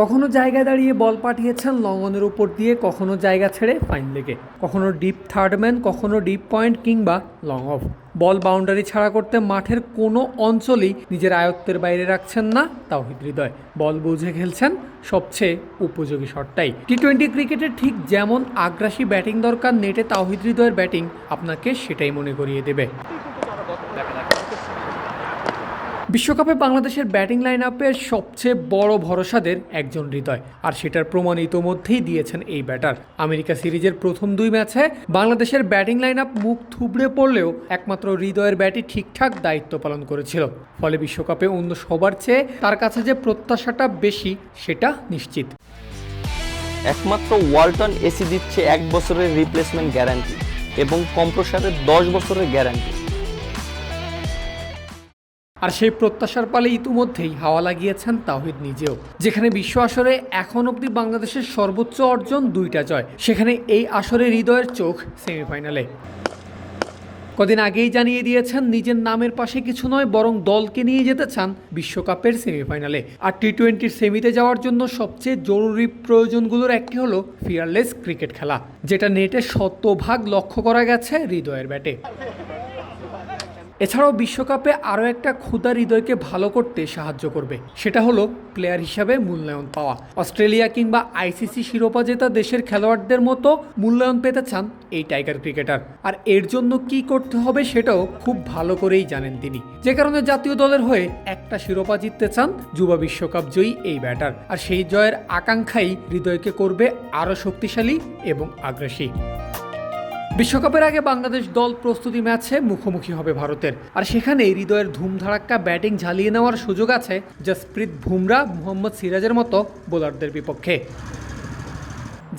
কখনো জায়গায় দাঁড়িয়ে বল পাঠিয়েছেন লঙ্গনের উপর দিয়ে, কখনো জায়গা ছেড়ে ফাইন লেগে কখনো ডিপ থার্ড ম্যান কখনো ডিপ পয়েন্ট কিংবা লং অফ বল বাউন্ডারি ছাড়া করতে মাঠের কোনো অঞ্চলই নিজের আয়ত্তের বাইরে রাখছেন না তাওহিদ হৃদয়। বল বুঝে খেলছেন সবচেয়ে উপযোগী শটটাই। টি টোয়েন্টি ক্রিকেটে ঠিক যেমন আগ্রাসী ব্যাটিং দরকার, নেটে তাওহিদ হৃদয়ের ব্যাটিং আপনাকে সেটাই মনে করিয়ে দেবে। বিশ্বকাপে বাংলাদেশের ব্যাটিং লাইন আপের সবচেয়ে বড় ভরসাদের একজন হৃদয়, আর সেটার প্রমাণ ইতোমধ্যেই দিয়েছেন এই ব্যাটার। আমেরিকা সিরিজের প্রথম দুই ম্যাচে বাংলাদেশের ব্যাটিং লাইন আপ মুখ থুবড়ে পড়লেও একমাত্র হৃদয়ের ব্যাটই ঠিকঠাক দায়িত্ব পালন করেছিল। ফলে বিশ্বকাপে অন্য সবার চেয়ে তার কাছে যে প্রত্যাশাটা বেশি, সেটা নিশ্চিত। একমাত্র ওয়ালটন এসি দিচ্ছে এক বছরের রিপ্লেসমেন্ট গ্যারান্টি এবং কম্প্রসারের দশ বছরের গ্যারান্টি আর সেই প্রত্যাশার পালে ইতিমধ্যেই হাওয়া লাগিয়েছেন তাওহিদ নিজেও, যেখানে বিশ্ব আসরে এখন অবধি বাংলাদেশের সর্বোচ্চ অর্জন দুইটা জয়, সেখানে এই আসরে হৃদয়ের চোখ সেমিফাইনালে। কদিন আগেই জানিয়ে দিয়েছেন নিজের নামের পাশে কিছু নয়, বরং দলকে নিয়ে যেতে চান বিশ্বকাপের সেমিফাইনালে। আর টি টোয়েন্টির সেমিতে যাওয়ার জন্য সবচেয়ে জরুরি প্রয়োজনগুলোর একটি হলো ফিয়ারলেস ক্রিকেট খেলা, যেটা নেটে শতভাগ লক্ষ্য করা গেছে হৃদয়ের ব্যাটে। এছাড়াও বিশ্বকাপে আরও একটা ক্ষুদা হৃদয়কে ভালো করতে সাহায্য করবে। সেটা হলো প্লেয়ার হিসাবে মূল্যায়ন পাওয়া। অস্ট্রেলিয়া কিংবা আইসিসি শিরোপা জেতা দেশের খেলোয়াড়দের মতো মূল্যায়ন পেতে চান এই টাইগার ক্রিকেটার। আর এর জন্য কি করতে হবে সেটাও খুব ভালো করেই জানেন তিনি। যে কারণে জাতীয় দলের হয়ে একটা শিরোপা জিততে চান যুবা বিশ্বকাপ জয়ী এই ব্যাটার। আর সেই জয়ের আকাঙ্ক্ষাই হৃদয়কে করবে আরও শক্তিশালী এবং আগ্রাসী। বিশ্বকাপের আগে বাংলাদেশ দল প্রস্তুতি ম্যাচে মুখোমুখি হবে ভারতের। আর সেখানে হৃদয়ের ধুমধারাক্কা ব্যাটিং ঝালিয়ে নেওয়ার সুযোগ আছে জসপ্রীত বুমরা, মোহাম্মদ সিরাজের মতো বোলারদের বিপক্ষে।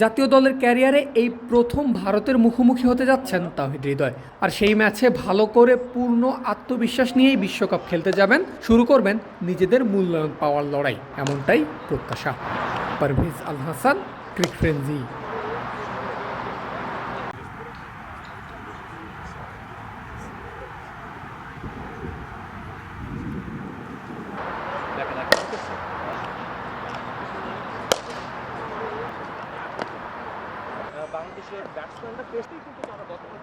জাতীয় দলের ক্যারিয়ারে এই প্রথম ভারতের মুখোমুখি হতে যাচ্ছেন তাহিদ হৃদয়। আর সেই ম্যাচে ভালো করে পূর্ণ আত্মবিশ্বাস নিয়েই বিশ্বকাপ খেলতে যাবেন, শুরু করবেন নিজেদের মূল্যায়ন পাওয়ার লড়াই। এমনটাই প্রত্যাশা। পারভেজ আল হাসান, ক্রিক বাংলাদেশের ব্যাটসম্যানরা বেশি কিন্তু তারা গতকাল